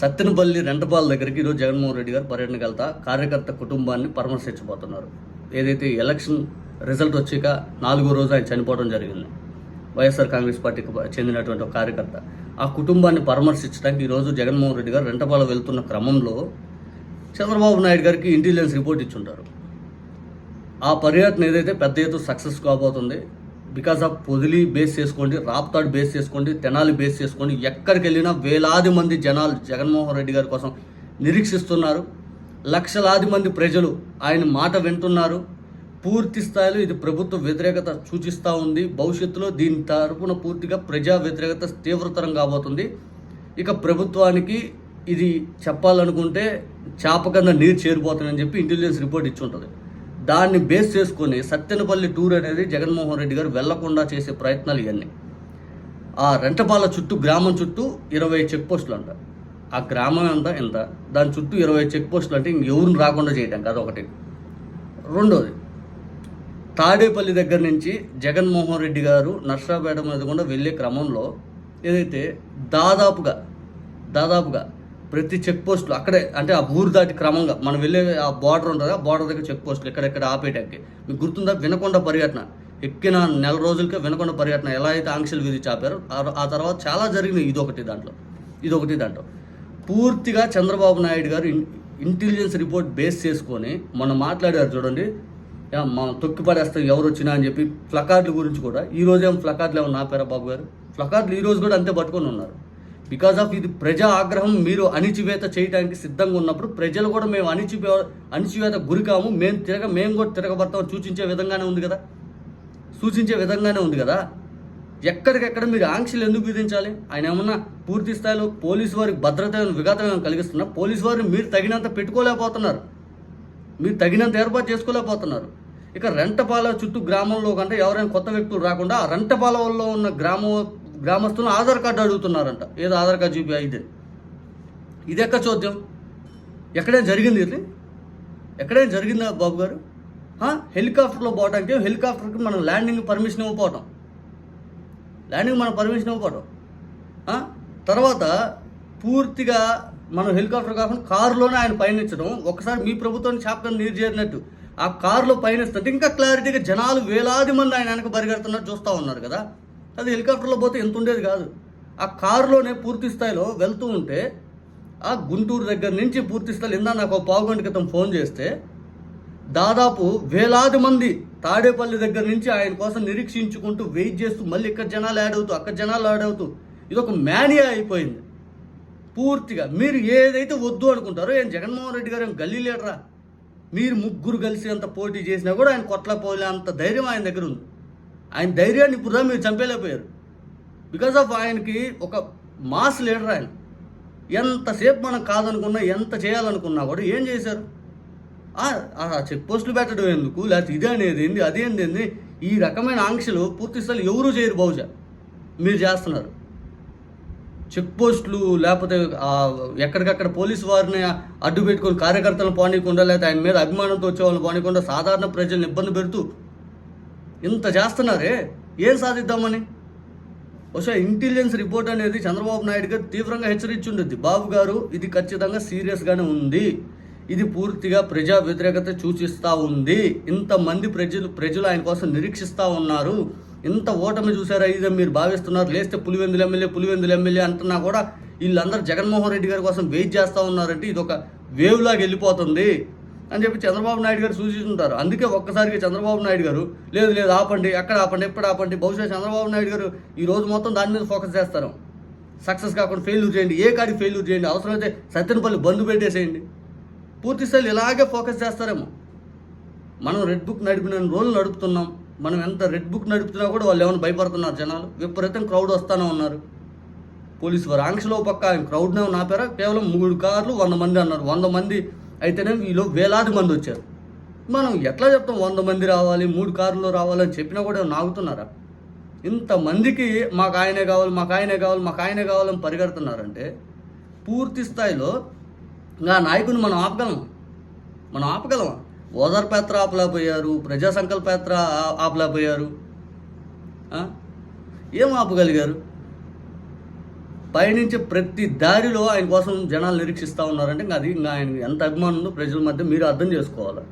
సత్తెనపల్లి రెంటపాల దగ్గరికి ఈరోజు జగన్మోహన్ రెడ్డి గారు పర్యటనకు వెళ్తా. కార్యకర్త కుటుంబాన్ని పరామర్శించబోతున్నారు. ఏదైతే ఎలక్షన్ రిజల్ట్ వచ్చాక నాలుగో రోజు ఆయన చనిపోవడం జరిగింది. వైఎస్ఆర్ కాంగ్రెస్ పార్టీకి చెందినటువంటి ఒక కార్యకర్త. ఆ కుటుంబాన్ని పరామర్శించడానికి ఈరోజు జగన్మోహన్ రెడ్డి గారు రెంటపాల వెళ్తున్న క్రమంలో చంద్రబాబు నాయుడు గారికి ఇంటెలిజెన్స్ రిపోర్ట్ ఇచ్చుంటారు. ఆ పర్యటన ఏదైతే పెద్ద ఎత్తున సక్సెస్ కాబోతుంది బికాస్ ఆఫ్ పొదిలి బేస్ చేసుకోండి రాప్తాడు బేస్ చేసుకోండి తెనాలి బేస్ చేసుకోండి ఎక్కడికి వెళ్ళినా వేలాది మంది జనాలు జగన్మోహన్ రెడ్డి గారి కోసం నిరీక్షిస్తున్నారు. లక్షలాది మంది ప్రజలు ఆయన మాట వింటున్నారు. పూర్తి స్థాయిలో ఇది ప్రభుత్వ వ్యతిరేకత సూచిస్తూ ఉంది. భవిష్యత్తులో దీని తరపున పూర్తిగా ప్రజా వ్యతిరేకత తీవ్రతరం కాబోతుంది. ఇక ప్రభుత్వానికి ఇది చెప్పాలనుకుంటే చేప కింద నీరు చేరిపోతుందని చెప్పి ఇంటెలిజెన్స్ రిపోర్ట్ ఇచ్చి ఉంటుంది. దాన్ని బేస్ చేసుకొని సత్తెనపల్లి టూర్ అనేది జగన్మోహన్ రెడ్డి గారు వెళ్ళకుండా చేసే ప్రయత్నాలు ఇవన్నీ. ఆ రెంటపాల చుట్టూ గ్రామం చుట్టూ ఇరవై చెక్ పోస్టులు అంట. ఆ గ్రామం అంతా ఎంత? దాని చుట్టూ ఇరవై చెక్ పోస్టులు అంటే ఇంకెవరిని రాకుండా చేయడానికి అదొకటి రెండోది తాడేపల్లి దగ్గర నుంచి జగన్మోహన్ రెడ్డి గారు నర్సాపేట మీద కూడా వెళ్ళే క్రమంలో ఏదైతే దాదాపుగా దాదాపుగా ప్రతి చెక్ పోస్టులు అక్కడే అంటే ఆ ఊరు దాటి క్రమంగా మనం వెళ్ళే ఆ బార్డర్ ఉంటుంది ఆ బార్డర్ దగ్గర చెక్ పోస్టులు ఎక్కడెక్కడ ఆపేటకి మీకు గుర్తుందా? వినకొండ పర్యటన ఎక్కిన నెల రోజులకే వినకొండ పర్యటన ఎలా అయితే ఆంక్షలు విధించి ఆపారో ఆ- తర్వాత చాలా జరిగినాయి ఇదొకటి దాంట్లో. ఇదొకటి దాంట్లో. పూర్తిగా చంద్రబాబు నాయుడు గారు ఇంటెలిజెన్స్ రిపోర్ట్ బేస్ చేసుకొని మొన్న మాట్లాడారు చూడండి. యా, మనం తొక్కి పడేస్తాం ఎవరు వచ్చినా అని చెప్పి ఫ్లకార్డుల గురించి కూడా. ఈ రోజు ఏం ఫ్లకార్డులు ఏమన్నా ఆపారా బాబు గారు? ఫ్లకార్డులు ఈ రోజు కూడా అంతే పట్టుకొని ఉన్నారు. బికాజ్ ఆఫ్ ఇది ప్రజా ఆగ్రహం మీరు అణిచివేత చేయడానికి సిద్ధంగా ఉన్నప్పుడు ప్రజలు కూడా మేము అణిచివే అణిచివేత గురికాము. మేము తిరగ మేము కూడా తిరగబడతాం సూచించే విధంగానే ఉంది కదా? సూచించే విధంగానే ఉంది కదా? ఎక్కడికెక్కడ మీరు ఆంక్షలు ఎందుకు విధించాలి? ఆయన ఏమన్నా పూర్తి స్థాయిలో పోలీసు వారికి భద్రత విఘాతం కలిగిస్తున్నా పోలీసు వారిని మీరు తగినంత పెట్టుకోలేకపోతున్నారు. మీరు తగినంత ఏర్పాటు చేసుకోలేకపోతున్నారు. ఇక రెంటపాల చుట్టూ గ్రామంలో కంటే ఎవరైనా కొత్త వ్యక్తులు రాకుండా ఆ రెంటపాలలో ఉన్న గ్రామ గ్రామస్తులను ఆధార్ కార్డు అడుగుతున్నారంట. ఏదో ఆధార్ కార్డు చూపి అయితే. ఇది ఎక్క చూద్దాం ఎక్కడైనా జరిగింది ఇది? ఎక్కడైనా జరిగిందా బాబు గారు? హెలికాప్టర్లో పోవడానికి హెలికాప్టర్కి మనం ల్యాండింగ్ పర్మిషన్ ఇవ్వకపోవటం. ల్యాండింగ్ మనం పర్మిషన్ ఇవ్వకపోవటం. తర్వాత పూర్తిగా మనం హెలికాప్టర్ కాకుండా కారులోనే ఆయన పయనించడం ఒకసారి మీ ప్రభుత్వాన్ని శాపకం నీరు చేరినట్టు. ఆ కారులో పయనిస్తుంటే ఇంకా క్లారిటీగా జనాలు వేలాది మంది ఆయన వెనక పరిగెడుతున్నట్టు చూస్తూ ఉన్నారు కదా. అది హెలికాప్టర్లో పోతే ఎంత ఉండేది కాదు. ఆ కారులోనే పూర్తి స్థాయిలో వెళ్తూ ఉంటే ఆ గుంటూరు దగ్గర నుంచి పూర్తి స్థాయిలో ఇందా నాకు ఒక పావు గంట క్రితం ఫోన్ చేస్తే దాదాపు వేలాది మంది తాడేపల్లి దగ్గర నుంచి ఆయన కోసం నిరీక్షించుకుంటూ వెయిట్ చేస్తూ మళ్ళీ ఇక్కడ జనాలు యాడ్ అవుతూ అక్కడ జనాలు యాడ్ అవుతూ ఇది ఒక అయిపోయింది. పూర్తిగా మీరు ఏదైతే వద్దు అనుకుంటారో ఏం జగన్మోహన్ రెడ్డి గారు ఏం గల్లీ లీడరా? మీరు ముగ్గురు కలిసి అంత పోటీ చేసినా కూడా ఆయన కొట్లపోలే అంత ధైర్యం ఆయన దగ్గర ఉంది. ఆయన ధైర్యాన్ని ఇప్పుడు మీరు చంపేలేకపోయారు బికాస్ ఆఫ్ ఆయనకి ఒక మాస్ లీడర్ ఆయన. ఎంతసేపు మనం కాదనుకున్నా ఎంత చేయాలనుకున్నా కూడా ఏం చేశారు? ఆ- చెక్ పోస్టులు పెట్టడం ఎందుకు? లేకపోతే ఇది అనేది ఏంది అదేంది ఏంది ఈ రకమైన ఆంక్షలు పూర్తి స్థాయి ఎవరు చేయరు బహుశా. మీరు చేస్తున్నారు. చెక్ పోస్టులు లేకపోతే ఎక్కడికక్కడ పోలీసు వారిని అడ్డు పెట్టుకొని కార్యకర్తలను పోనీయకుండా లేకపోతే ఆయన మీద అభిమానంతో వచ్చే వాళ్ళని పోనీయకుండా సాధారణ ప్రజల్ని ఇబ్బంది పెడుతూ ఇంత చేస్తున్నారే? ఏం సాధిద్దామని? బహుశా ఇంటెలిజెన్స్ రిపోర్ట్ అనేది చంద్రబాబు నాయుడు గారు తీవ్రంగా హెచ్చరించి ఉండేది బాబు గారు ఇది ఖచ్చితంగా సీరియస్గానే ఉంది. ఇది పూర్తిగా ప్రజా వ్యతిరేకత సూచిస్తూ ఉంది. ఇంతమంది ప్రజలు ప్రజలు ఆయన కోసం నిరీక్షిస్తూ ఉన్నారు. ఇంత ఓటమి చూసారా ఇదే మీరు భావిస్తున్నారు. లేస్తే పులివెందులు ఎమ్మెల్యే పులివెందులు ఎమ్మెల్యే అంటున్నా కూడా వీళ్ళందరూ జగన్మోహన్ రెడ్డి గారి కోసం వెయిట్ చేస్తూ ఉన్నారంటే ఇది ఒక వేవ్ లాగా వెళ్ళిపోతుంది. అని చెప్పి చంద్రబాబు నాయుడు గారు సూచిస్తుంటారు. అందుకే ఒక్కసారిగా చంద్రబాబు నాయుడు గారు లేదు లేదు ఆపండి ఎక్కడ ఆపండి ఎప్పుడు ఆపండి బహుశా చంద్రబాబు నాయుడు గారు ఈ రోజు మొత్తం దాని మీద ఫోకస్ చేస్తారు. సక్సెస్ కాకుండా ఫెయిల్యూర్ చేయండి ఏ కాడికి ఫెయిల్యూర్ చేయండి అవసరమైతే సత్యనపల్లి బంద్ పెట్టేసేయండి. పూర్తి స్థాయిలో ఇలాగే ఫోకస్ చేస్తారేమో. మనం రెడ్ బుక్ నడిపిన రోజులు నడుపుతున్నాం. మనం ఎంత రెడ్ బుక్ నడుపుతున్నా కూడా వాళ్ళు ఏమైనా భయపడుతున్నారు జనాలు. విపరీతం క్రౌడ్ వస్తానే ఉన్నారు. పోలీసు వారు ఆంక్షలో పక్క ఆయన క్రౌడ్నే నాపారా? కేవలం మూడు కార్లు వంద మంది అన్నారు. వంద మంది అయితేనే వీళ్ళు వేలాది మంది వచ్చారు. మనం ఎట్లా చెప్తాం? వంద మంది రావాలి మూడు కార్లు రావాలని చెప్పినా కూడా నాగుతున్నారా? ఇంతమందికి మాకు ఆయనే కావాలి మాకు ఆయనే కావాలి మాకు ఆయనే కావాలని పరిగెడుతున్నారంటే పూర్తి స్థాయిలో ఆ నాయకుని మనం ఆపగలం మనం ఆపగలం ఓదార్పేత్ర ఆపలేకపోయారు ప్రజా సంకల్పయాత్ర ఆ- ఆపలేకపోయారు. ఏం ఆపగలిగారు? పయనించే ప్రతి దారిలో ఆయన కోసం జనాలు నిరీక్షిస్తూ ఉన్నారంటే ఇంకా అది ఇంకా ఆయన ఎంత అభిమానం ఉందో ప్రజల మధ్య మీరు అర్థం చేసుకోవాలి.